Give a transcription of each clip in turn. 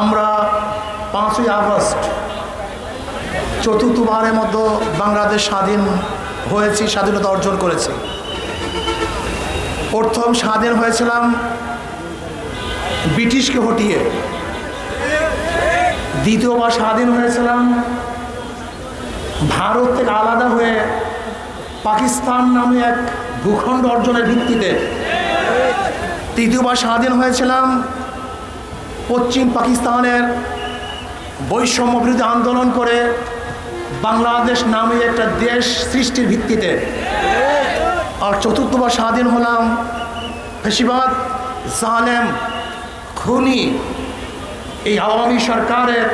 আমরা পাঁচই আগস্ট চতুর্থবারের মতো বাংলাদেশ স্বাধীন হয়েছি, স্বাধীনতা অর্জন করেছি। প্রথম স্বাধীন হয়েছিলাম ব্রিটিশকে হটিয়ে। দ্বিতীয়বার স্বাধীন হয়েছিলাম ভারত থেকে আলাদা হয়ে পাকিস্তান নামে এক ভূখণ্ড অর্জনের ভিত্তিতে। তৃতীয়বার স্বাধীন হয়েছিলাম পশ্চিম পাকিস্তানের বৈষম্য বিরোধী আন্দোলন করে বাংলাদেশ নামে একটা দেশ সৃষ্টির ভিত্তিতে। আর চতুর্থবার স্বাধীন হলাম ফেসিবাদ জালেম, খুনি এই আওয়ামী সরকারের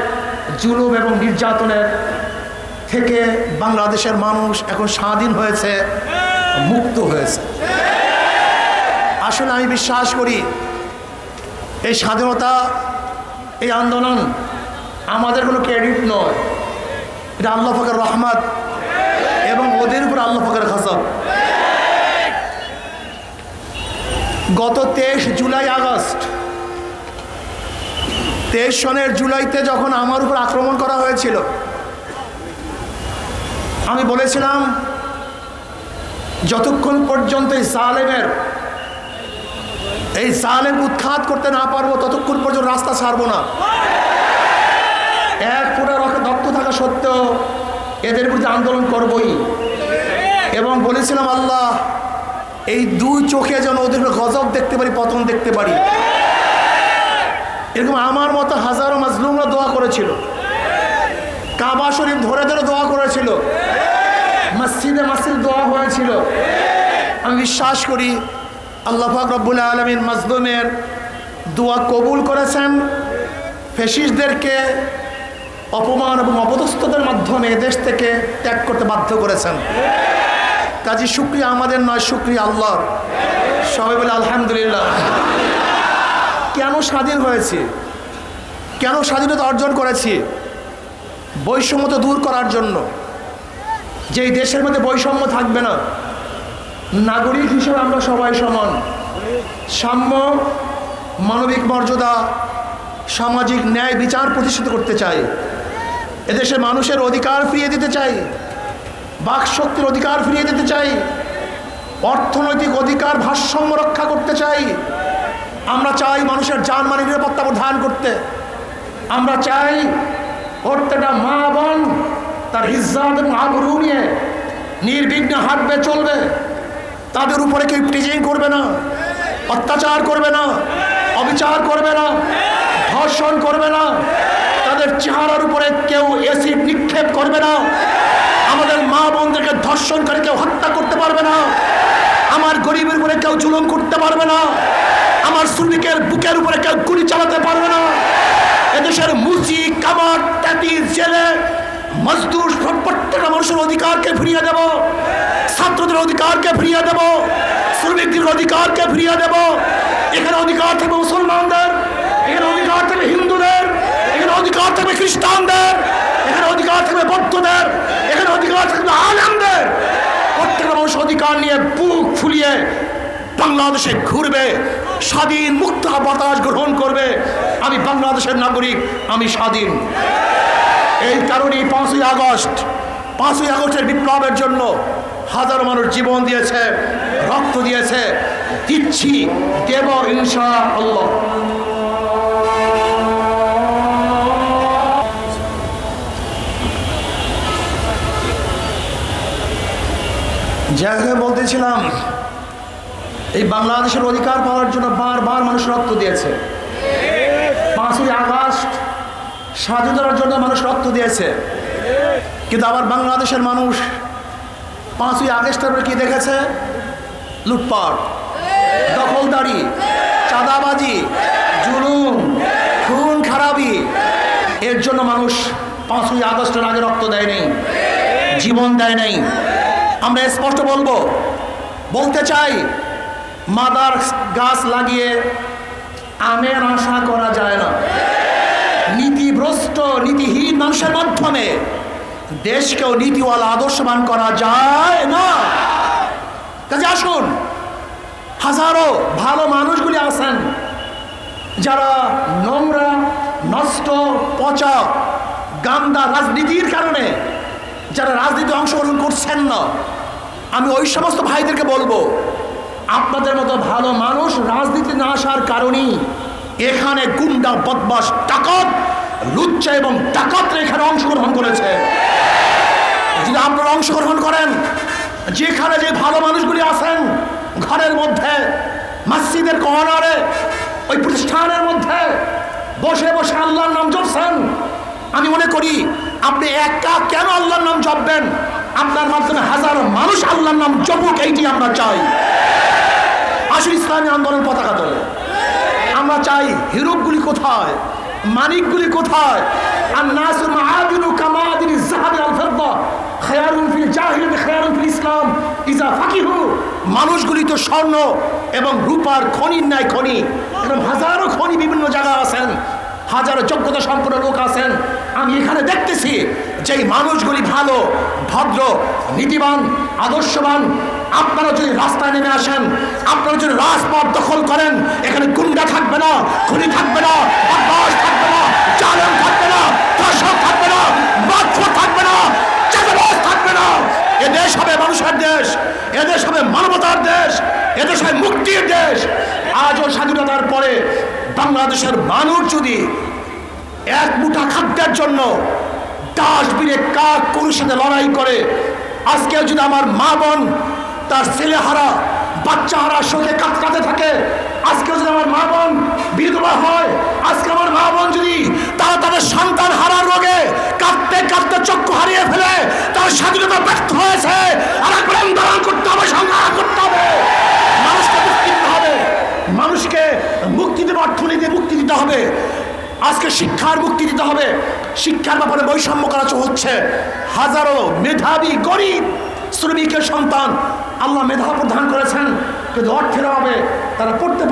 জুলুম এবং নির্যাতনের থেকে বাংলাদেশের মানুষ এখন স্বাধীন হয়েছে, মুক্ত হয়েছে। আসলে আমি বিশ্বাস করি এই স্বাধীনতা, এই আন্দোলন আমাদের কোনো ক্রেডিট নয়। এটা আল্লাহ ফকের রহমত এবং ওদের উপর আল্লাহ ফকের খসব গত তেইশ জুলাই আগস্ট, তেইশ সনের জুলাইতে যখন আমার উপর আক্রমণ করা হয়েছিল, আমি বলেছিলাম, যতক্ষণ পর্যন্ত এই সালেমের এই সালেম উৎখাত করতে না পারব, ততক্ষণ পর্যন্ত রাস্তা ছাড়বো না। এক ফোটা রক্ত থাকা সত্ত্বেও এদের বিরুদ্ধে আন্দোলন করবই। এবং বলেছিলাম, আল্লাহ, এই দুই চোখে যেন ওদের গজব দেখতে পারি, পতন দেখতে পারি। এরকম আমার মতো হাজারো মাজলুমরা দোয়া করেছিল। কাবা শরীফ ধরে ধরে দোয়া করেছিল। মসজিদে মসজিদ দোয়া হয়েছিল। আমি বিশ্বাস করি আল্লাহ পাক রব্বুল আলমিন মাজলুমের দোয়া কবুল করেছেন। ফেসিসদেরকে অপমান এবং অপদস্থতার মাধ্যমে দেশ থেকে ত্যাগ করতে বাধ্য করেছেন। কাজী শুক্রিয়া আমাদের নয়, শুক্রিয়া আল্লাহর। সবাই বলে আলহামদুলিল্লাহ। কেন স্বাধীন হয়েছি? কেন স্বাধীনতা অর্জন করেছি? বৈষম্য দূর করার জন্য। যেই দেশের মধ্যে বৈষম্য থাকবে না নাগরিক হিসেবে আমরা সবাই সমান। সাম্য, মানবিক মর্যাদা, সামাজিক ন্যায় বিচার প্রতিষ্ঠিত করতে চাই। এদেশে মানুষের অধিকার ফিরিয়ে দিতে চাই। বাক শক্তির অধিকার ফিরিয়ে দিতে চাই। অর্থনৈতিক অধিকার ভারসাম্য রক্ষা করতে চাই। আমরা চাই মানুষের জানমানের নিরাপত্তা প্রদান করতে। আমরা চাই প্রত্যেকটা মা বোন তার ইজ্জাত এবং আবরু নিয়ে নির্বিঘ্নে হাঁটবে, চলবে। তাদের উপরে কেউ টিজিং করবে না, অত্যাচার করবে না, অবিচার করবে না, ধর্ষণ করবে না, তাদের চেহারার উপরে কেউ এসিড নিক্ষেপ করবে না, আমাদের মা বোনদেরকে ধর্ষণ করে কেউ হত্যা করতে পারবে না, আমার গরিবের উপরে কেউ জুলুম করতে পারবে না, আমার শ্রমিকের বুকের উপরে কেউ গুলি চালাতে পারবে না, এদেশের মুচি কামার ট্যাটি জেলে, মজদুর প্রত্যেকটা মানুষের অধিকারকে ফিরিয়ে দেব। অধিকারকে ফিরিয়ে দেব শ্রমিকদের অধিকারকে ফিরিয়ে দেব। এখানে অধিকার থাকবে মুসলমানদের, এখানে অধিকার থাকবে হিন্দুদের, এখানে অধিকার থাকবে খ্রিস্টানদের, এখানে অধিকার থাকবে বৌদ্ধদের, এখানে অধিকার থাকবে আলেমদের। প্রত্যেকটা মানুষ অধিকার নিয়ে বুক ফুলিয়ে বাংলাদেশে ঘুরবে, স্বাধীন মুক্ত বাতাস গ্রহণ করবে। আমি বাংলাদেশের নাগরিক, আমি স্বাধীন। এই কারণেই পাঁচই আগস্ট, পাঁচই আগস্টের বিপ্লবের জন্য হাজার মানুষ জীবন দিয়েছে, রক্ত দিয়েছে। দিচ্ছি, দেব ইনশা আল্লাহ জায়গায় বলতেছিলাম, এই বাংলাদেশের অধিকার পাওয়ার জন্য বারবার মানুষ রক্ত দিয়েছে। পাঁচই আগস্ট, স্বাধীনতার জন্য মানুষ রক্ত দিয়েছে। কিন্তু আবার বাংলাদেশের মানুষ পাঁচই আগস্টের কি দেখেছে? লুটপাট, দখলদারি, চাঁদাবাজি, জুলুম, খুন, খারাপি। এর জন্য মানুষ পাঁচই আগস্টের আগে রক্ত দেয় নেই, জীবন দেয় নেই। আমরা স্পষ্ট বলব, বলতে চাই, মাদার গাছ লাগিয়ে আমের আশা করা যায় না। নীতিভ্রষ্ট, নীতিহীন মানুষের মাধ্যমে দেশকেও নীতিওয়ালা আদর্শবান করা যায় না। কাজে আসুন, হাজারো ভালো মানুষগুলি আছেন, যারা নোংরা, নষ্ট, পচা, গান্দা রাজনীতির কারণে যারা রাজনীতি অংশগ্রহণ করছেন না। আমি ওই সমস্ত ভাইদেরকে বলব, আপনাদের মতো ভালো মানুষ রাজনীতি না আসার কারণেই এখানে গুন্ডা বদমাস ডাকাত লুচ্চা এবং ডাকাতরা এখানে অংশগ্রহণ করেছে। যদি আপনারা অংশগ্রহণ করেন, যেখানে যে ভালো মানুষগুলি আছেন, ঘরের মধ্যে, মসজিদের কর্নারে, ওই প্রতিষ্ঠানের মধ্যে, বসে বসে আল্লাহর নাম জপছেন, আমি মনে করি আপনি একা কেন আল্লাহর নাম জপবেন? আপনার মাধ্যমে হাজার মানুষ আল্লাহর নাম জপুক, এইটি আমরা চাই। আসলে ইসলামী আন্দোলন পতাকা তোলে আমরা চাই হিরোপগুলি কোথায়? মানিকগুলি কোথায়? আর ইসলাম। ইজা মানুষগুলি তো স্বর্ণ এবং রূপার খনির ন্যায় খনি। এরকম হাজারো খনি বিভিন্ন জায়গায় আছেন। হাজারো যোগ্যতা সম্পন্ন লোক আছেন। আমি এখানে দেখতেছি যে মানুষগুলি ভালো, ভদ্র, নীতিবান, আদর্শবান আপনারা যদি রাস্তায় নেমে আসেন, আপনারা যদি রাজপথ দখল করেন, এখানে গুন্ডা থাকবে না, খুনি থাকবে না থাকবে না থাকবে না থাকবে না থাকবে না থাকবে না। দেশ হবে মানবতার দেশ মুক্তির দেশ। আজও স্বাধীনতার পরে বাংলাদেশের এক মুঠা খাদ্যের জন্য সাথে লড়াই করে আজকে যদি আমার মা বোন তার ছেলে হারা, বাচ্চা হারা শোকে কাতকাতে থাকে। আজকে যদি আমার মা বোন বিধবা হয়, আজকে আমার মা বোন যদি তারা তাদের সন্তান হারার রোগে কাঁদতে কাঁদতে চক্ষু হারিয়ে ফেলে, তার স্বাধীনতা ব্যর্থ হয়েছে। আর একবার আন্দোলন করতে হবে সংগ্রাম করতে হবে। মানুষকে মুক্তি দিতে হবে। মানুষকে মুক্তি দেবে অর্থনীতি মুক্তি দিতে হবে। আজকে শিক্ষার মুক্তি দিতে হবে। শিক্ষার ব্যাপারে বৈষম্য করা হচ্ছে। হাজারো মেধাবী, গরিব শ্রমিকের সন্তান আল্লাহ মেধা প্রদান করেছেন। কিন্তু অর্থের অভাবে তারা পড়তে